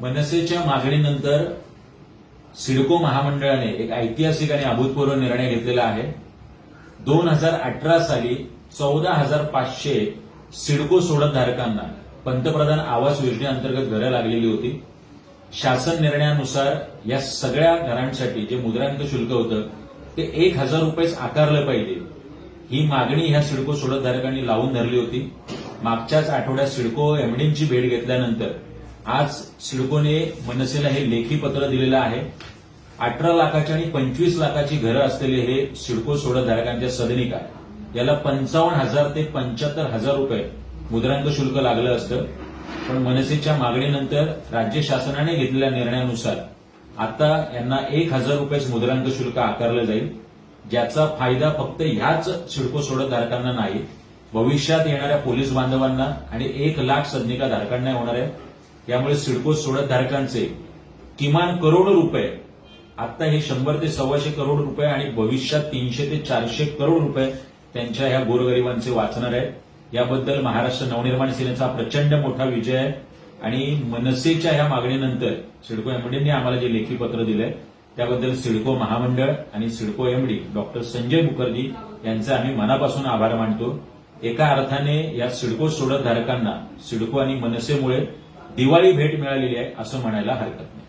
मनसेच्या मागणीनंतर सिडको महामंडळाने एक ऐतिहासिक आणि अभूतपूर्व निर्णय घेतलेला आहे. दोन हजार अठरा साली चौदा हजार पाचशे सिडको सोडतधारकांना पंतप्रधान आवास योजनेअंतर्गत घरं लागलेली होती. शासन निर्णयानुसार या सगळ्या घरांसाठी जे मुद्रांक शुल्क होतं ते एक हजार रुपयेच आकारलं पाहिजे. ही मागणी ह्या सिडको सोडतधारकांनी लावून धरली होती. मागच्याच आठवड्यात सिडको एमडींची भेट घेतल्यानंतर आज सिडकोने मनसेला हे लेखी पत्र दिलेलं आहे. अठरा लाखाची आणि पंचवीस लाखाची घरं असलेले हे सिडको सोडतधारकांच्या सदनिका याला पंचावन्न हजार ते पंच्याहत्तर हजार रुपये मुद्रांक शुल्क लागलं असतं. पण मनसेच्या मागणीनंतर राज्य शासनाने घेतलेल्या निर्णयानुसार आता यांना एक हजार रुपयेच मुद्रांक शुल्क आकारलं जाईल ज्याचा फायदा फक्त ह्याच सिडको सोडतधारकांना नाही भविष्यात येणाऱ्या पोलीस बांधवांना आणि एक लाख सदनिका धारकांना होणार आहे. यामुळे सिडको सोडतधारकांचे किमान करोड रुपये आता हे शंभर ते सव्वाशे करोड रुपये आणि भविष्यात तीनशे ते चारशे करोड रुपये त्यांच्या ह्या गोरगरिबांचे वाचणार आहे याबद्दल महाराष्ट्र नवनिर्माण सेनेचा प्रचंड मोठा विजय आहे. आणि मनसेच्या ह्या मागणीनंतर सिडको एमडीने आम्हाला जे लेखी पत्र दिलंय त्याबद्दल सिडको महामंडळ आणि सिडको एमडी डॉक्टर संजय मुखर्जी यांचे आम्ही मनापासून आभार मानतो. एका अर्थाने या सिडको सोडतधारकांना सिडको आणि मनसेमुळे दिवाळी भेट मिळालेली आहे असं म्हणायला हरकत नाही.